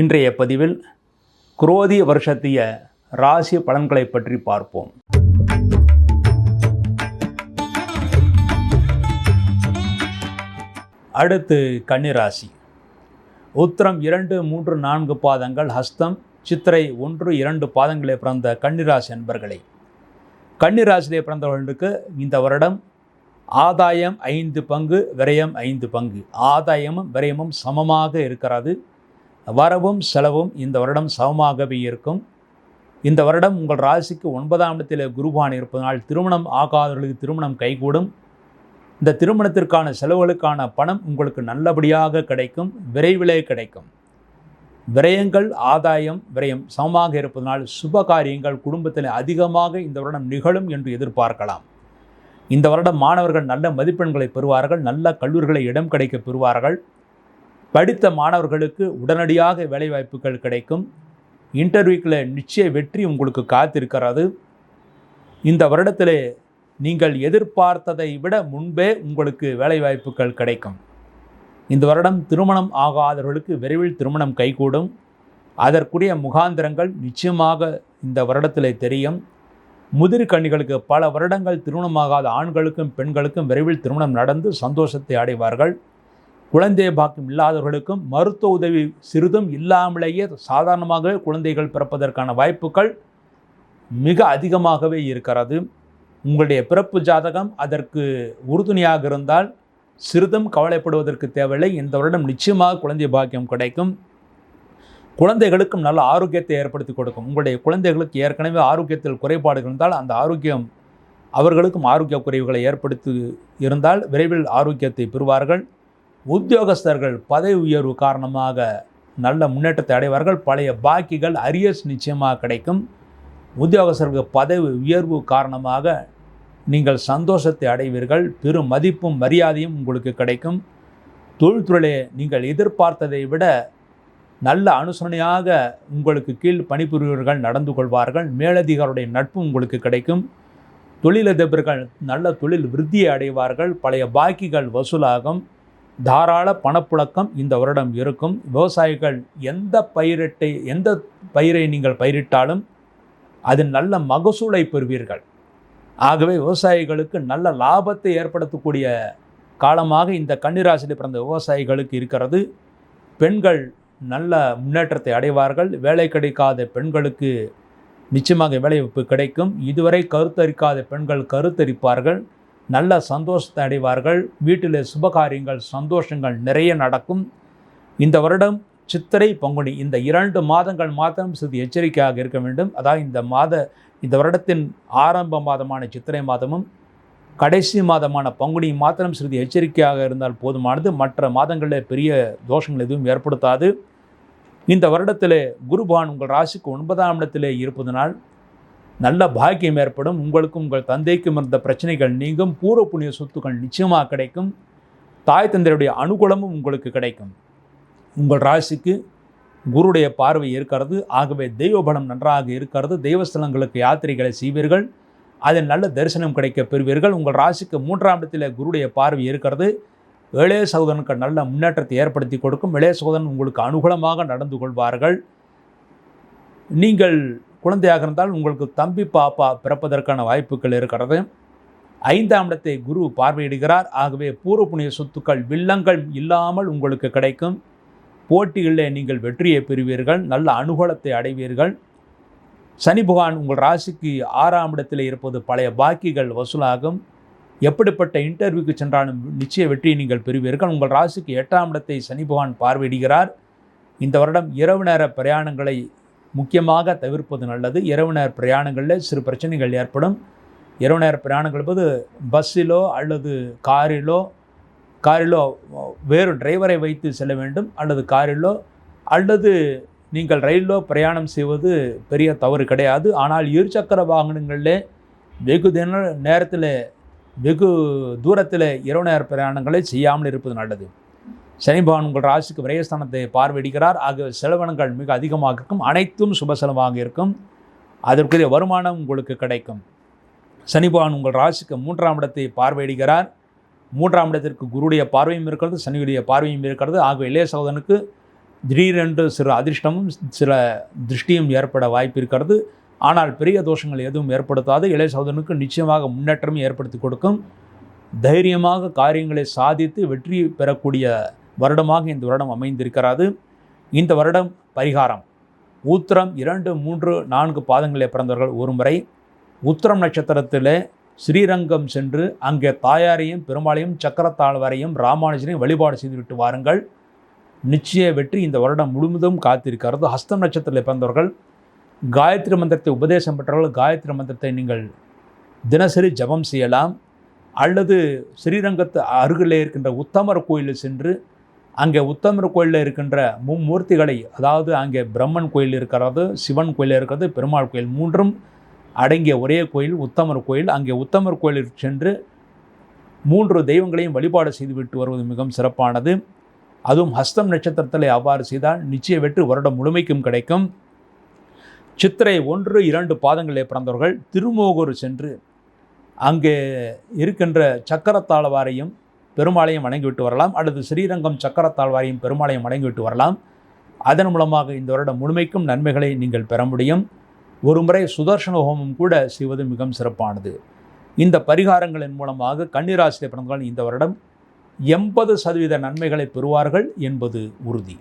இன்றைய பதிவில் குரோதி வருஷத்திய ராசி பலன்களை பற்றி பார்ப்போம். அடுத்து கன்னிராசி. உத்திரம் இரண்டு மூன்று நான்கு பாதங்கள் ஹஸ்தம் சித்திரை ஒன்று இரண்டு பாதங்களே பிறந்த கன்னிராசி என்பர்களை கன்னிராசியிலே பிறந்தவர்களுக்கு இந்த வருடம் ஆதாயம் ஐந்து பங்கு விரயம் ஐந்து பங்கு. ஆதாயமும் விரயமும் சமமாக இருக்கிறது. வரவும் செலவும் இந்த வருடம் சமமாகவே இருக்கும். இந்த வருடம் உங்கள் ராசிக்கு ஒன்பதாம் இடத்தில் குருபான் இருப்பதனால் திருமணம் ஆகாதவர்களுக்கு திருமணம் கைகூடும். இந்த திருமணத்திற்கான செலவுகளுக்கான பணம் உங்களுக்கு நல்லபடியாக கிடைக்கும் விரைவிலே கிடைக்கும். விரயங்கள் ஆதாயம் விரயம் சமமாக இருப்பதனால் சுப காரியங்கள் குடும்பத்தில் அதிகமாக இந்த வருடம் நிகழும் என்று எதிர்பார்க்கலாம். இந்த வருடம் மாணவர்கள் நல்ல மதிப்பெண்களை பெறுவார்கள் நல்ல கல்லூரிகளை இடம் கிடைக்க பெறுவார்கள். படித்த மாணவர்களுக்கு உடனடியாக வேலைவாய்ப்புகள் கிடைக்கும். இன்டர்வியூக்கில் நிச்சய வெற்றி உங்களுக்கு காத்திருக்கிறது. இந்த வருடத்தில் நீங்கள் எதிர்பார்த்ததை விட முன்பே உங்களுக்கு வேலைவாய்ப்புகள் கிடைக்கும். இந்த வருடம் திருமணம் ஆகாதவர்களுக்கு விரைவில் திருமணம் கைகூடும். அதற்குரிய முகாந்திரங்கள் நிச்சயமாக இந்த வருடத்தில் தெரியும். முதிர் கண்ணிகளுக்கு பல வருடங்கள் திருமணமாகாத ஆண்களுக்கும் பெண்களுக்கும் விரைவில் திருமணம் நடந்து சந்தோஷத்தை அடைவார்கள். குழந்தை பாக்கியம் இல்லாதவர்களுக்கும் மருத்துவ உதவி சிறிதும் இல்லாமலேயே சாதாரணமாகவே குழந்தைகள் பிறப்பதற்கான வாய்ப்புகள் மிக அதிகமாகவே இருக்கிறது. உங்களுடைய பிறப்பு ஜாதகம் அதற்கு உறுதுணையாக இருந்தால் சிறிதும் கவலைப்படுவதற்கு தேவையில்லை. இந்த வருடம் நிச்சயமாக குழந்தை பாக்கியம் கிடைக்கும். குழந்தைகளுக்கும் நல்ல ஆரோக்கியத்தை ஏற்படுத்தி கொடுக்கும். உங்களுடைய குழந்தைகளுக்கு ஏற்கனவே ஆரோக்கியத்தில் குறைபாடுகள் இருந்தால் அந்த ஆரோக்கியம் அவர்களுக்கும் ஆரோக்கிய குறைவுகளை ஏற்படுத்தி இருந்தால் விரைவில் ஆரோக்கியத்தை பெறுவார்கள். உத்தியோகஸ்தர்கள் பதவி உயர்வு காரணமாக நல்ல முன்னேற்றத்தை அடைவார்கள். பழைய பாக்கிகள் அரியர்ஸ் நிச்சயமாக கிடைக்கும். உத்தியோகஸ்தர்களுக்கு பதவி உயர்வு காரணமாக நீங்கள் சந்தோஷத்தை அடைவீர்கள். பெரும் மதிப்பும் மரியாதையும் உங்களுக்கு கிடைக்கும். தொழில்துறையிலே நீங்கள் எதிர்பார்த்ததை விட நல்ல அனுசரணையாக உங்களுக்கு கீழ் பணிபுரியவர்கள் நடந்து கொள்வார்கள். மேலதிகாருடைய நட்பு உங்களுக்கு கிடைக்கும். தொழிலதிபர்கள் நல்ல தொழில் விருத்தியை அடைவார்கள். பழைய பாக்கிகள் வசூலாகும். தாராள பணப்புழக்கம் இந்த வருடம் இருக்கும். விவசாயிகள் எந்த பயிரிட்டை எந்த பயிரை நீங்கள் பயிரிட்டாலும் அது நல்ல மகசூலை பெறுவீர்கள். ஆகவே விவசாயிகளுக்கு நல்ல லாபத்தை ஏற்படுத்தக்கூடிய காலமாக இந்த கன்னிராசியில் பிறந்த விவசாயிகளுக்கு இருக்கிறது. பெண்கள் நல்ல முன்னேற்றத்தை அடைவார்கள். வேலை கிடைக்காத பெண்களுக்கு நிச்சயமாக வேலைவாய்ப்பு கிடைக்கும். இதுவரை கருத்தரிக்காத பெண்கள் கருத்தரிப்பார்கள். நல்ல சந்தோஷத்தை அடைவார்கள். வீட்டில் சுபகாரியங்கள் சந்தோஷங்கள் நிறைய நடக்கும். இந்த வருடம் சித்திரை பங்குனி இந்த இரண்டு மாதங்கள் மாத்திரம் சிறிது எச்சரிக்கையாக இருக்க வேண்டும். அதாவது இந்த மாத இந்த வருடத்தின் ஆரம்ப மாதமான சித்திரை மாதமும் கடைசி மாதமான பங்குனி மாத்திரம் சிறிது எச்சரிக்கையாக இருந்தால் போதுமானது. மற்ற மாதங்களில் பெரிய தோஷங்கள் எதுவும் ஏற்படுத்தாது. இந்த வருடத்திலே குருபான் உங்கள் ராசிக்கு ஒன்பதாம் இடத்திலே இருப்பதனால் நல்ல பாக்கியம் ஏற்படும். உங்களுக்கும் உங்கள் தந்தைக்கும் இருந்த பிரச்சனைகள் நீங்கும். பூர்வ புண்ணிய சொத்துக்கள் நிச்சயமாக கிடைக்கும். தாய் தந்தையுடைய அனுகூலமும் உங்களுக்கு கிடைக்கும். உங்கள் ராசிக்கு குருடைய பார்வை இருக்கிறது. ஆகவே தெய்வ பலம் நன்றாக இருக்கிறது. தெய்வஸ்தலங்களுக்கு யாத்திரைகளை செய்வீர்கள். அதில் நல்ல தரிசனம் கிடைக்க பெறுவீர்கள். உங்கள் ராசிக்கு மூன்றாம் இடத்தில் குருடைய பார்வை இருக்கிறது. இளைய சகோதரனுக்கு நல்ல முன்னேற்றத்தை ஏற்படுத்தி கொடுக்கும். இளைய சகோதரன் உங்களுக்கு அனுகூலமாக நடந்து கொள்வார்கள். நீங்கள் குழந்தையாக இருந்தால் உங்களுக்கு தம்பி பாப்பா பிறப்பதற்கான வாய்ப்புகள் இருக்கிறது. ஐந்தாம் இடத்தை குரு பார்வையிடுகிறார். ஆகவே பூர்வ புண்ணிய சொத்துக்கள் வில்லங்கள் இல்லாமல் உங்களுக்கு கிடைக்கும். போட்டிகளில் நீங்கள் வெற்றியை பெறுவீர்கள். நல்ல அனுகூலத்தை அடைவீர்கள். சனி பகவான் உங்கள் ராசிக்கு ஆறாம் இடத்தில் இருப்பது பழைய பாக்கிகள் வசூலாகும். எப்படிப்பட்ட இன்டர்வியூக்கு சென்றாலும் நிச்சய வெற்றியை நீங்கள் பெறுவீர்கள். உங்கள் ராசிக்கு எட்டாம் இடத்தை சனி பகவான் பார்வையிடுகிறார். இந்த வருடம் இரவு நேர பிரயாணங்களை முக்கியமாக தவிர்ப்பது நல்லது. இரவு நேர பிரயாணங்களில் சிறு பிரச்சனைகள் ஏற்படும். இரவு நேர பிரயாணங்கள் போது பஸ்ஸிலோ அல்லது காரிலோ காரிலோ வேறு டிரைவரை வைத்து செல்ல வேண்டும். அல்லது காரிலோ அல்லது நீங்கள் ரயிலோ பிரயாணம் செய்வது பெரிய தவறு கிடையாது. ஆனால் இருசக்கர வாகனங்களில் வெகு தின நேரத்தில் வெகு தூரத்தில் இரவு நேர பிரயாணங்களை செய்யாமல் இருப்பது நல்லது. சனி பகவான் உங்கள் ராசிக்கு விரயஸ்தானத்தை பார்வையிடுகிறார். ஆகிய செலவினங்கள் மிக அதிகமாக இருக்கும். அனைத்தும் சுப செலவாக இருக்கும். அதற்குரிய வருமானம் உங்களுக்கு கிடைக்கும். சனி பகவான் உங்கள் ராசிக்கு மூன்றாம் இடத்தை பார்வையிடுகிறார். மூன்றாம் இடத்திற்கு குருடைய பார்வையும் இருக்கிறது சனியுடைய பார்வையும் இருக்கிறது. ஆகிய இளைய சகோதரனுக்கு திடீரென்று சில அதிர்ஷ்டமும் சில திருஷ்டியும் ஏற்பட வாய்ப்பு இருக்கிறது. ஆனால் பெரிய தோஷங்கள் எதுவும் ஏற்படுத்தாது. இளைய சகோதரனுக்கு நிச்சயமாக முன்னேற்றமும் ஏற்படுத்தி கொடுக்கும். தைரியமாக காரியங்களை சாதித்து வெற்றி பெறக்கூடிய வருடமாக இந்த வருடம் அமைந்திருக்கிறது. இந்த வருடம் பரிகாரம். உத்திரம் இரண்டு மூன்று நான்கு பாதங்களில் பிறந்தவர்கள் ஒரு முறை உத்திரம் நட்சத்திரத்தில் ஸ்ரீரங்கம் சென்று அங்கே தாயாரையும் பெருமாளையும் சக்கரத்தாழ்வாரையும் ராமானுஜரையும் வழிபாடு செய்துவிட்டு வாருங்கள். நிச்சய வெற்றி இந்த வருடம் முழுவதும் காத்திருக்கிறது. ஹஸ்தம் நட்சத்திரத்தில் பிறந்தவர்கள் காயத்ரி மந்திரத்தை உபதேசம் பெற்றவர்கள் காயத்ரி மந்திரத்தை நீங்கள் தினசரி ஜபம் செய்யலாம். அல்லது ஸ்ரீரங்கத்து அருகிலே இருக்கின்ற உத்தமர் கோயிலில் சென்று அங்கே உத்தமர் கோயிலில் இருக்கின்ற மும்மூர்த்திகளை அதாவது அங்கே பிரம்மன் கோயில் இருக்கிறது சிவன் கோயில் இருக்கிறது பெருமாள் கோயில் மூன்றும் அடங்கிய ஒரே கோயில் உத்தமர் கோயில். அங்கே உத்தமர் கோயிலில் சென்று மூன்று தெய்வங்களையும் வழிபாடு செய்துவிட்டு வருவது மிகவும் சிறப்பானது. அதுவும் ஹஸ்தம் நட்சத்திரத்தில் அவ்வாறு செய்தால் நிச்சய வெற்றி வருடம் முழுமைக்கும் கிடைக்கும். சித்திரை ஒன்று இரண்டு பாதங்களில் பிறந்தவர்கள் திருமோகூர் சென்று அங்கே இருக்கின்ற சக்கரத்தாழ்வாரையும் பெருமாளையும் வணங்கிவிட்டு வரலாம். அல்லது ஸ்ரீரங்கம் சக்கரத்தாழ்வாரையும் பெருமாளையும் வணங்கிவிட்டு வரலாம். அதன் மூலமாக இந்த வருடம் முழுமைக்கும் நன்மைகளை நீங்கள் பெற முடியும். ஒருமுறை சுதர்சன ஹோமம் கூட செய்வது மிகவும் சிறப்பானது. இந்த பரிகாரங்களின் மூலமாக கன்னிராசியை பிறந்தவர்கள் இந்த வருடம் எண்பது சதவீத நன்மைகளை பெறுவார்கள் என்பது உறுதி.